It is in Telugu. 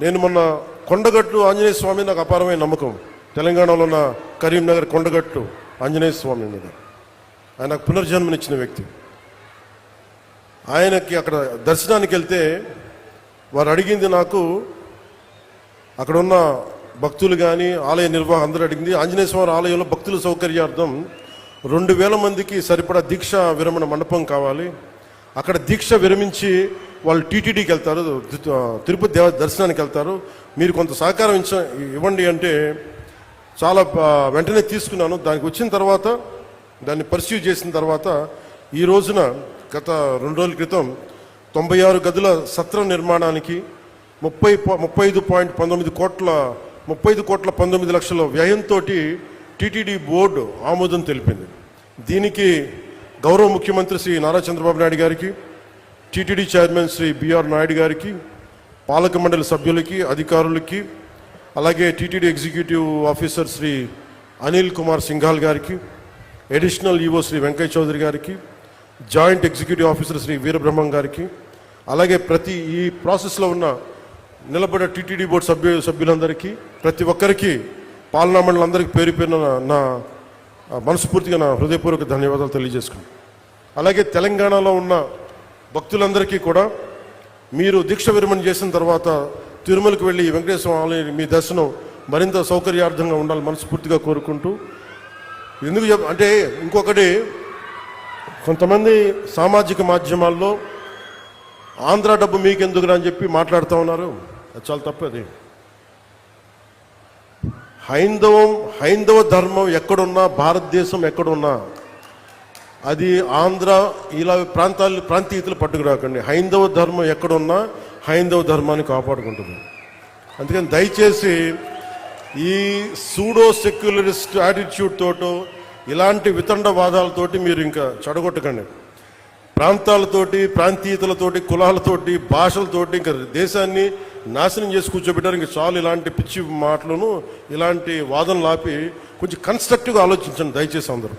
నేను మొన్న కొండగట్టు ఆంజనేయ స్వామి నాకు అపారమైన నమ్మకం. తెలంగాణలో ఉన్న కరీంనగర్ కొండగట్టు ఆంజనేయ స్వామి మీద. ఆయన నాకు పునర్జన్మనిచ్చిన వ్యక్తి. ఆయనకి అక్కడ దర్శనానికి వెళ్తే వారు అడిగింది నాకు అక్కడ ఉన్న భక్తులు కానీ ఆలయ నిర్వాహం అందరూ అడిగింది ఆంజనేయ స్వామి ఆలయంలో భక్తుల సౌకర్యార్థం రెండు వేల మందికి సరిపడా దీక్ష విరమణ మండపం కావాలి. అక్కడ దీక్ష విరమించి వాళ్ళు టీటీడీకి వెళ్తారు తిరుపతి దేవ దర్శనానికి వెళ్తారు. మీరు కొంత సహకారం ఇచ్చ ఇవ్వండి అంటే చాలా వెంటనే తీసుకున్నాను. దానికి వచ్చిన తర్వాత దాన్ని పర్సీవ్ చేసిన తర్వాత ఈ రోజున గత రెండు రోజుల క్రితం తొంభై ఆరు గదుల సత్రం నిర్మాణానికి ముప్పై ముప్పై ఐదు పాయింట్ పంతొమ్మిది కోట్ల ముప్పై ఐదు కోట్ల పంతొమ్మిది లక్షల వ్యయంతో టీటీడీ బోర్డు ఆమోదం తెలిపింది. దీనికి గౌరవ ముఖ్యమంత్రి శ్రీ నారా చంద్రబాబు నాయుడు గారికి TTD chairman Shri B R Naidu గారికి పాలక మండలి సభ్యులకి అధికారులకి అలాగే TTD executive officer Shri Anil Kumar Singhal గారికి అడిషనల్ ఈవో శ్రీ వెంకయ్య చౌదరి గారికి joint executive officer Shri Veerabrahmam గారికి అలాగే ప్రతి ఈ ప్రాసెస్లో ఉన్న నిలబడ టీటీడీ బోర్డు సభ్యు సభ్యులందరికీ ప్రతి ఒక్కరికి పాలనా మండలందరికీ పేరు పేరున నా- మనస్ఫూర్తిగా నా హృదయపూర్వక ధన్యవాదాలు తెలియజేసుకున్నాను అలాగే తెలంగాణలో ఉన్న భక్తులందరికీ కూడా మీరు దీక్ష విరమణ చేసిన తర్వాత తిరుమలకు వెళ్ళి వెంకటేశ్వర ఆలయం మీ దర్శనం మరింత సౌకర్యార్థంగా ఉండాలి మనస్ఫూర్తిగా కోరుకుంటూ ఎందుకు చెప్ అంటే ఇంకొకటి కొంతమంది సామాజిక మాధ్యమాల్లో ఆంధ్ర డబ్బు మీకెందుకురా అని చెప్పి మాట్లాడుతూ ఉన్నారు. అది చాలా అది. హైందవం హైందవ ధర్మం ఎక్కడున్నా భారతదేశం ఎక్కడున్నా అది ఆంధ్ర ఇలా ప్రాంతాలు ప్రాంతీయతలు పట్టుకురాకండి. హైందవ ధర్మం ఎక్కడున్నా హైందవ ధర్మాన్ని కాపాడుకుంటుంది. అందుకని దయచేసి ఈ సూడో సెక్యులరిస్ట్ యాటిట్యూడ్ తోటో ఇలాంటి వితండవాదాలతోటి మీరు ఇంకా చెడగొట్టకండి. ప్రాంతాలతోటి ప్రాంతీయతలతోటి కులాలతోటి భాషలతోటి ఇంకా దేశాన్ని నాశనం చేసి కూర్చోబెట్టారు. ఇంకా చాలు ఇలాంటి పిచ్చి మాటలను ఇలాంటి వాదనలు ఆపి కొంచెం కన్స్ట్రక్టివ్గా ఆలోచించండి దయచేసి అందరూ.